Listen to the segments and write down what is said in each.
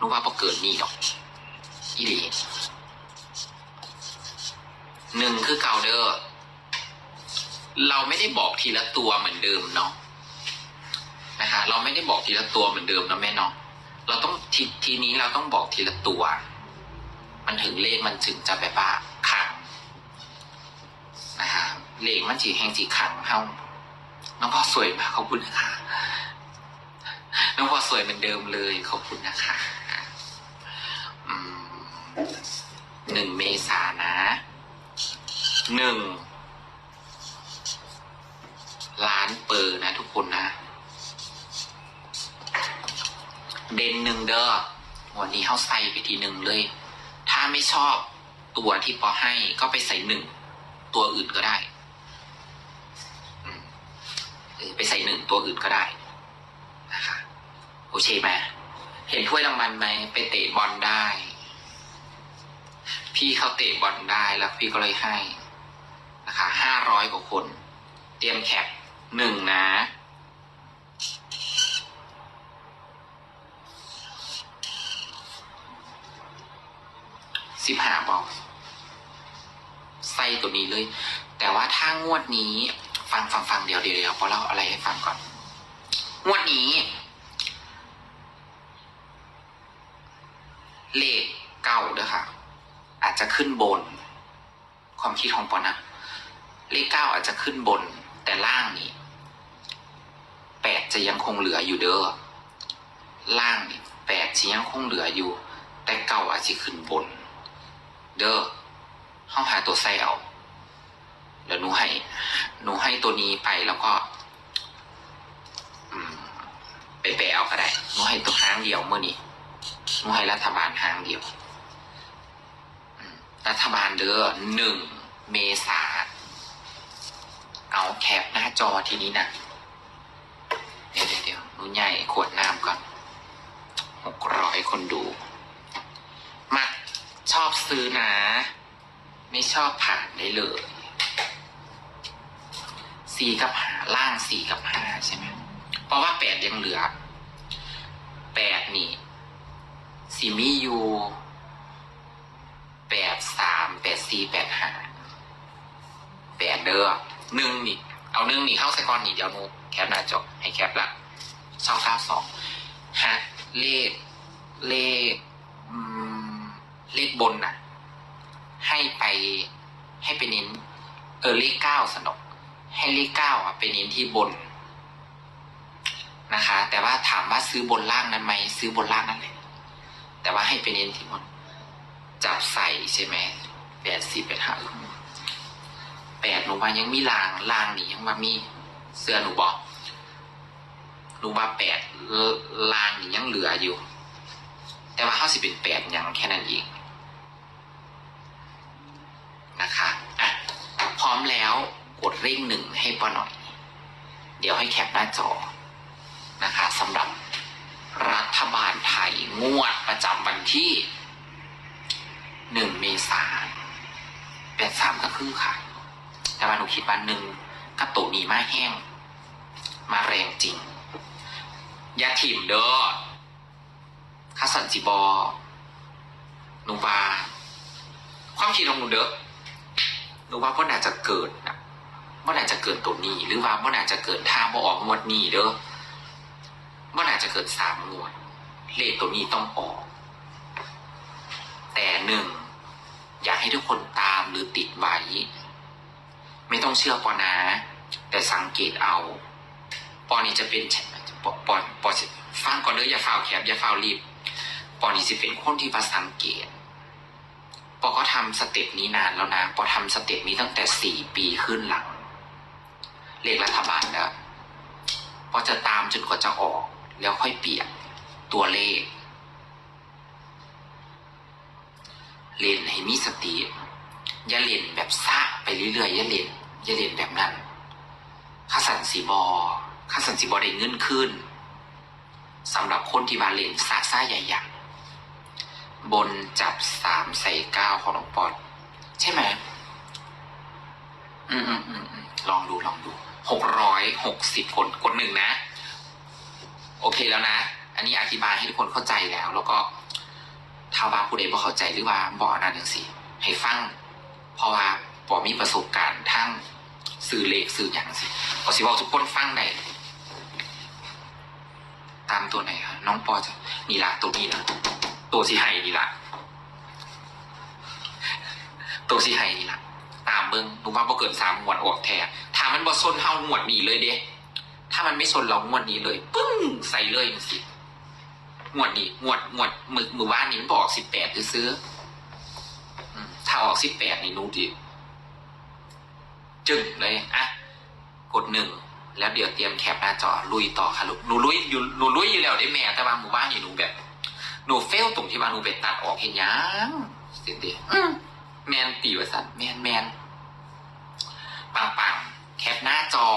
รู้ว่าพอเกิดนี่ดอกอีหลีหนึ่งคือเกาเด้อเราไม่ได้บอกทีละตัวเหมือนเดิมเนาะนะคะเราไม่ได้บอกทีละตัวเหมือนเดิมนะแม่เนาะเราต้องทีทีนี้เราต้องบอกทีละตัว มันถึงเลขมันถึงจะแบบว่าขังนะคะเลขมันจีแห่งจีขังเฮาน้องพ่อสวยมากขอบคุณนะคะ น้องพ่อสวยเหมือนเดิมเลยขอบคุณนะคะ หนึ่งเมษานะหนึ่งล้านเปอร์นะทุกคนนะ เด่นหนึ่งเด้อวันนี้เขาใส่ไปทีหนึ่งเลย ถ้าไม่ชอบตัวที่ปอให้ก็ไปใส่หนึ่งตัวอื่นก็ได้อือไปใส่หนึ่งตัวอื่นก็ได้นะคะโอเคไหมเห็นถ้วยรางวัลไหมไปเตะบอลได้ พี่เขาเตะบอลได้แล้วพี่ก็เลยให้นะคะห้าร้อยกว่าคน เตรียมแคปหนึ่งนะสิบห้าบอกใส่ตัวนี้เลย แต่ว่าถ้างวดนี้ ฟังฟังฟังเดี๋ยวเดี๋ยวเดี๋ยวพอเล่าอะไรให้ฟังก่อน งวดนี้เลขเก้าเด้อค่ะ อาจจะขึ้นบน ความคิดของปอนะ เลขเก้าอาจจะขึ้นบน แต่ล่างนี่แปดจะยังคงเหลืออยู่เด้อล่างนี่แปดจะยังคงเหลืออยู่ แต่เก้าอาจจะขึ้นบน เด้อห้องหาตัวไส้เอาเดี๋ยวหนูให้หนูให้ตัวนี้ไปแล้วก็ไปแปะเอาก็ได้หนูให้ตัวห้างเดียวเมื่อนี้หนูให้รัฐบาลห้างเดียว รัฐบาลเด้อหนึ่งเมษา เอาแคปหน้าจอทีนี้นะเดี๋ยวเดี๋ยวหนูใหญ่ขวดน้ำก่อนหกร้อยคนดูมักชอบซื้อนะ ไม่ชอบผ่านได้เลยสี่กับหาล่างสี่กับหาใช่ไหมเพราะว่าแปดยังเหลือแปดนี่สีมีอยู่แปดสามแปด สี่แปดห้าแปดเด้อหนึ่งนี่ เอาหนึ่งนี่เข้าใส่ก้อนนี่เดี๋ยวนูแคปหน้าจอให้แคปละสองเก้าสองฮะเลขเลขเลขบนน่ะ ให้ไปให้ไปเน้นเออเลขเก้าสนกให้เลขเก้าอะไปเน้นที่บนนะคะ แต่ว่าถามว่าซื้อบนล่างนั้นไหมซื้อบนล่างนั่นแหละแต่ว่าให้ไปเน้นที่บนจับใส่ใช่ไหม แปดสิบแปดห้าแปดหนูว่ายังมีลางลางนี่ยังว่ามีเสื้อหนูบอกหนูว่าแปดลางนี่ยังเหลืออยู่ แต่ว่าเขาสิเป็นแปดยังแค่นั้นเองนะคะอะพร้อมแล้วกดเร่งหนึ่งให้ปอหน่อย เดี๋ยวให้แคปหน้าจอนะคะสำหรับรัฐบาลไทยงวดประจำวันที่หนึ่งเมษายน แปดสามก็คือค่ะ แต่ว่าหนูคิดว่าหนึ่งกับตัวนี้มาแห้ง มาแรงจริงยาถิ่มเด้อข้าสันจิบอหนูว่าความคิดของหนูเด้อหนูว่าพ่อน่าจะเกิดนะพ่อน่าจะเกิดตัวนี้ หรือว่าพ่อน่าจะเกิดท่าบ่ออกงวดนี้เด้อพ่อน่าจะเกิดสามงวด เลขตัวนี้ต้องออก แต่หนึ่ง อยากให้ทุกคนตามหรือติดไว้ ไม่ต้องเชื่อปอนะ แต่สังเกตเอา ปอนี้จะเป็นปอปอปอฟังก่อนเด้ออย่าฟาวแคบอย่าฟาวรีบ ปอนี้จะเป็นคนที่ประสังเกต ปอก็ทำสเต็ปนี้นานแล้วนะ ปอทำสเต็ปนี้ตั้งแต่สี่ปีขึ้นหลังเลขรัฐบาลแล้วปอจะตามจนกว่าจะออก แล้วค่อยเปลี่ยนตัวเลข เล่นให้มีสติอย่าเล่นแบบซาไปเรื่อยๆอย่าเล่นอย่าเล่นแบบนั้นข้าสันสีบอข้าสันสีบอได้เงินขึ้นสำหรับคนที่มาเล่นซาซ่าใหญ่ๆบนจับสามใส่เก้าของน้องปอนใช่ไหมอืมอืมอืมอืมลองดูลองดูหกร้อยหกสิบคนกดหนึ่งนะ โอเคแล้วนะ อันนี้อธิบายให้ทุกคนเข้าใจแล้ว แล้วก็ ถ้าว่าผู้ใดบ่เข้าใจหรือว่าบ่อนนั้นจังสิให้ฟัง เพราะว่าปอมีประสบการณ์ทั้งสื่อเลขสื่ออย่างสิปอสิบอกทุกคนฟังได้ตามตัวไหนคะน้องปอจะนี่ละตัวนี้นะตัวสีไห้นี่ละตัวสีไห้นี่ละตามเบิ้งหนูว่าบ่เกินสามหมวดออกแท้ถ้ามันบ่ซนเฮาหมวดนี้เลยเด้ถ้ามันไม่ซนเรางวดนี้เลย ปึ้งใส่เลยจังสิ งวดนี้งวดงวดมือมือว่านนี้มันบอกสิบแปดซื้อๆอืมถ้าออกสิบแปดนี่หนูดิจึงเลยอะกดหนึ่งแล้วเดี๋ยวเตรียมแคปหน้าจอลุยต่อค่ะลูกหนูลุยอยู่หนูลุยอยู่แล้วได้แม่แต่ว่าหมู่บ้านนี่หนูแบบหนูเฟลตรงที่ว่าหนูไปตัดออกเห็นยังเสียดีแมนตีวสันแมนแมนปังปังแคปหน้าจอ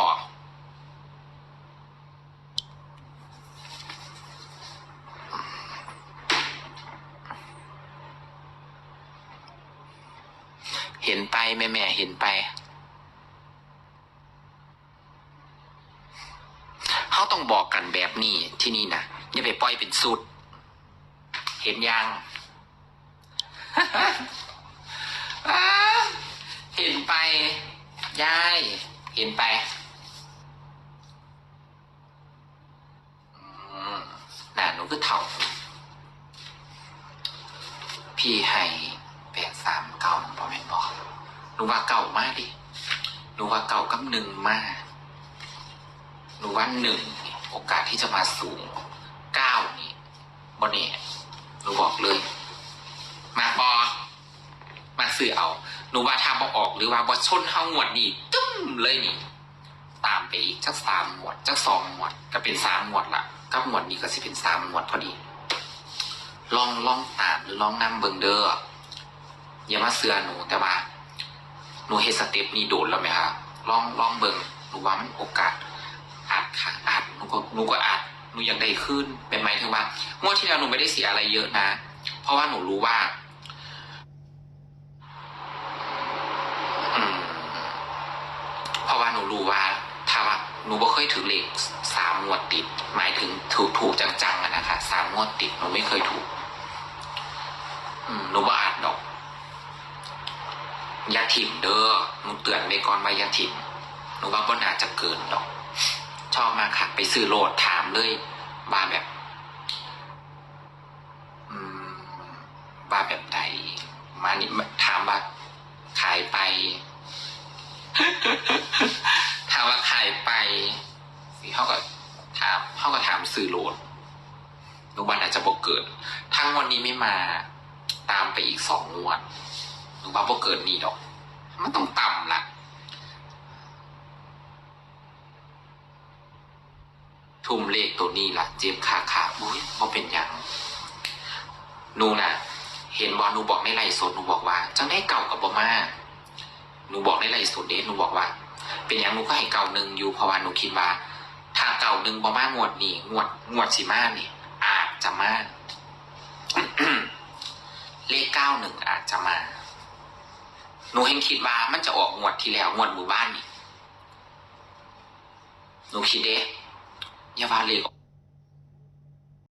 เห็นไปแม่แม่เห็นไปเขาต้องบอกกันแบบนี้ที่นี่นะอย่าไปปล่อยเป็นสุด เห็นยังเห็นไปยายเห็นไปน่ะหนูก็เถ่า พี่ให้ สามเก้าหนูบอแม่บอกหนูว่าเก่ามากดิหนูว่าเก่ากับหนึ่งมากหนูว่าหนึ่งโอกาสที่จะมาสูงเก้านี่บนเนี่ยหนูบอกเลยมาบอมาสื่อเอาหนูว่าถ้าบอออกหรือว่าบอชนเฮาหมวดนี่จุ้มเลยนี่ ตามไปอีกจักสามหมวดจักสองหมวดก็เป็นสามหมวดละกับหมวดนี้ก็สิเป็นสามหมวดพอดีลองลองตามหรือลองนั่งเบิงเด้อ อย่ามาเสือหนูแต่ว่าหนูเฮสเต็ปนี้โดดแล้วไหมคะลองลองเบิงหนูว่ามันโอกาสอาจค่ะอาจหนูก็หนูก็อาจหนูอยากได้ขึ้นเป็นไหมถึงว่างวดที่แล้วหนูไม่ได้เสียอะไรเยอะนะ เพราะว่าหนูรู้ว่าเพราะว่าหนูรู้ว่า ถ้าว่าหนูบ่เคยถือเลขสามงวดติด หมายถึงถูกถูกจังๆอะนะคะสามงวดติดหนูไม่เคยถูกหนูว่า ยาถิ่มเด้อหนูเตือนไว้ก่อนว่ายาถิ่มหนูว่าบนอาจจะเกินดอก ชอบมากค่ะ ไปซื้อโหลดถามเลยว่าแบบอืมว่าแบบใดมานี่ถามว่าขายไปถามว่าขายไปเขาก็ถามเขาก็ถามซื้อโหลดหนูวันอาจจะบอกเกิดทั้งวันนี้ไม่มาตามไปอีกสองงวด หนูว่าบอกเกิดนี่ดอก มันต้องต่ำละทุ่มเลขตัวนี้ละเจ็บขาขาอุ้ยบ่เป็นหยังหนูน่ะ เห็นบอหนูบอกในไลฟ์สดหนูบอกว่าจังได้เก่ากับบอมาหนูบอกในไลฟ์สดเด้หนูบอกว่า เป็นหยังหนูก็ให้เก่าหนึ่งอยู่เพราะว่าหนูคิดว่า ถ้าเก่าหนึ่งบอมางวดนี้งวดงวดสิมานี่อาจจะมาเลขเก้าหนึ่งอาจจะมา หนูเห็นคิดว่ามันจะออกงวดที่แล้วงวดหมู่บ้านนี่หนูคิดเด้อย่าว่าเลยออก